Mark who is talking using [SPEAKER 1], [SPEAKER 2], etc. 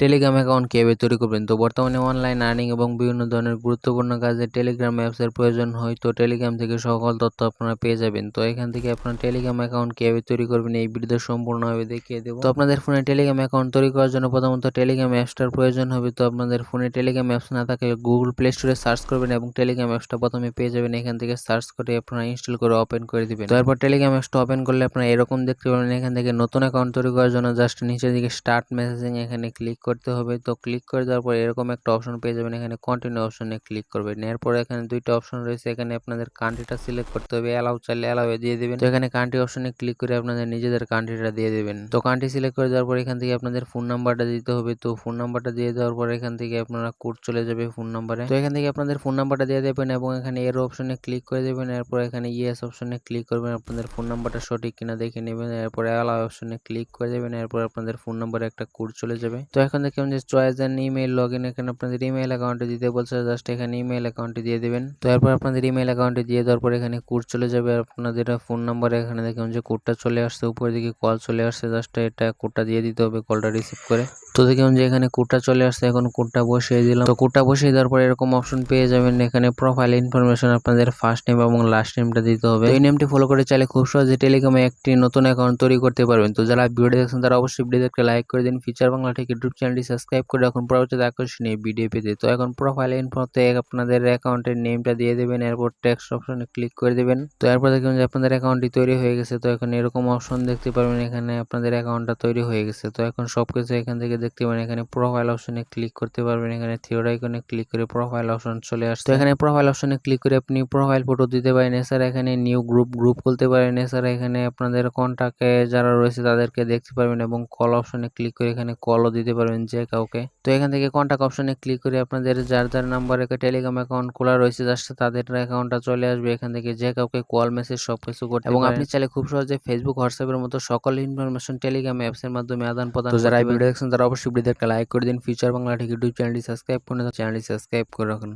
[SPEAKER 1] Telegram account কীভাবে তৈরি করবেন? তো বর্তমানে অনলাইন আর্নিং এবং বিভিন্ন ধরনের গুরুত্বপূর্ণ কাজে টেলিগ্রাম অ্যাপসের প্রয়োজন হয়, তো টেলিগ্রাম থেকে সকল তথ্য আপনারা পেয়ে যাবেন। তো এখান থেকে আপনার টেলিগ্রাম অ্যাকাউন্ট কীভাবে তৈরি করবেন এই ভিডিওতে সম্পূর্ণভাবে দেখিয়ে দেবো। তো আপনাদের ফোনে টেলিগ্রাম অ্যাকাউন্ট তৈরি করার জন্য প্রথমত টেলিগ্রাম অ্যাপসটার প্রয়োজন হবে, তো আপনাদের ফোনে টেলিগ্রাম অ্যাপস না থাকলে গুগল প্লে স্টোরে সার্চ করবেন এবং টেলিগ্রাম অ্যাপসটা প্রথমে পেয়ে যাবেন। এখান থেকে সার্চ করে আপনারা ইনস্টল করে ওপেন করে দিবেন। তারপর টেলিগ্রাম অ্যাপসটা ওপেন করলে আপনারা এরকম দেখতে পাবেন। এখান থেকে নতুন অ্যাকাউন্ট তৈরি করার জন্য জাস্ট নিচের দিকে স্টার্ট মেসেজিং এখানে ক্লিক করতে হবে। তো ক্লিক করে দেওয়ার পর এরকম একটা অপশন পেয়ে যাবেন। এখানে কন্টিনিউ অপশনে ক্লিক করবেন। এরপর এখানে দুইটা অপশন রয়েছে। এখানে আপনাদের কান্ট্রিটা সিলেক্ট করতে হবে। অ্যালাউ চাইলে অ্যালাউ দিয়ে দিবেন। তো এখানে কান্ট্রি অপশনে ক্লিক করে আপনাদের নিজেদের কান্ট্রিটা দিয়ে দেবেন। তো কান্ট্রি সিলেক্ট করে দেওয়ার পর এখান থেকে আপনাদের ফোন নাম্বারটা দিতে হবে। তো ফোন নাম্বারটা দিয়ে দেওয়ার পর এখান থেকে আপনারা কোড চলে যাবে ফোন নাম্বারে তো এখান থেকে আপনাদের ফোন নাম্বারটা দিয়ে দেবেন এবং এখানে এর অপশনে ক্লিক করে দেবেন। এরপর এখানে ইয়েস অপশনে ক্লিক করবেন। আপনাদের ফোন নাম্বারটা সঠিক কিনা দেখে নেবেন। এরপর অ্যালাউ অপশনে ক্লিক করে দেবেন। এরপর আপনাদের ফোন নাম্বারে একটা কোড চলে যাবে। তো এখন দেখুন যে choice and email log in এখানে আপনাদের ইমেল অ্যাকাউন্টে দিতে বলছে জাস্ট এখানে ইমেল অ্যাকাউন্টে দিয়ে দেবেন। তো এরপর আপনাদের ইমেল অ্যাকাউন্টে দিয়ে দেওয়ার পর এখানে কোড চলে যাবে। আপনাদের ফোন নাম্বারে এখানে দেখুন যে কোডটা চলে আসছে উপরের দিকে কল চলে আসছে জাস্ট এটা কোডটা দিয়ে দিতে হবে কলটা রিসিভ করে। তো দেখুন যে এখানে কোডটা চলে আসছে, এখন কোডটা বসিয়ে দিলাম। তো কোডটা বসিয়ে দেওয়ার পর এরকম অপশন পেয়ে যাবেন। এখানে প্রোফাইল ইনফরমেশন আপনাদের ফার্স্ট নেম এবং লাস্ট নেমটা দিতে হবে। এই নেমটি ফলো করে চাইলে খুব সহজে টেলিগ্রামে একটি নতুন অ্যাকাউন্ট তৈরি করতে পারবেন। তো যারা ভিডিও দেখছেন, তারা অবশ্যই ভিডিও দেখতে লাইক করে দিন। ফিচার বাংলা থেকে ইউটিউব চ্যানেলটি সাবস্ক্রাইব করে এখন পরবর্তীতে আকর্ষণীয় ভিডিও পেতে। তো এখন প্রোফাইল ইনফোতে আপনাদের অ্যাকাউন্টের নেমটা দিয়ে দেবেন, এরপর টেক্সট অপশনে ক্লিক করে দেবেন। তো এরপর দেখবেন যে আপনাদের অ্যাকাউন্টটি তৈরি হয়ে গেছে। তো এখন এরকম অপশন দেখতে পারবেন, এখানে আপনাদের অ্যাকাউন্টটা তৈরি হয়ে গেছে। তো এখন সব কিছু এখান থেকে দেখতে পাবেন এখানে প্রোফাইল অপশনে ক্লিক করতে পারবেন, এখানে থিওর আইকনে ক্লিক করে প্রোফাইল অপশন চলে আসছে। এখানে প্রোফাইল অপশনে ক্লিক করে আপনি প্রোফাইল ফটো দিতে পারেন। এছাড়া এখানে নিউ গ্রুপ গ্রুপ খুলতে পারেন। এছাড়া এখানে আপনাদের কন্টাক্টে যারা রয়েছে তাদেরকে দেখতে পারবেন এবং কল অপশনে ক্লিক করে এখানে কলও দিতে পারবেন। যে কাউকে। তো এখান থেকে কন্ট্যাক্ট অপশনে ক্লিক করে আপনাদের যার যার নাম্বারে টেলিগ্রাম অ্যাকাউন্ট খোলা রয়েছে জাস্ট তাদের অ্যাকাউন্টটা চলে আসবে এখান থেকে যে কাউকে কল মেসেজ সব কিছু করতে এবং আপনি চাইলে খুব সহজে ফেসবুক হোয়াটসঅ্যাপের মতো সকল ইনফরমেশন টেলিগ্রাম অ্যাপসের মাধ্যমে আদান প্রদান যারা ভিডিও দেখছেন তারা অবশ্যই ভিডিওতে লাইক করে দিন। ফিউচার বাংলা ঠিক ইউটিউব চ্যানেলটি সাবস্ক্রাইব করে চ্যানেলটি সাবস্ক্রাইব করে রাখুন।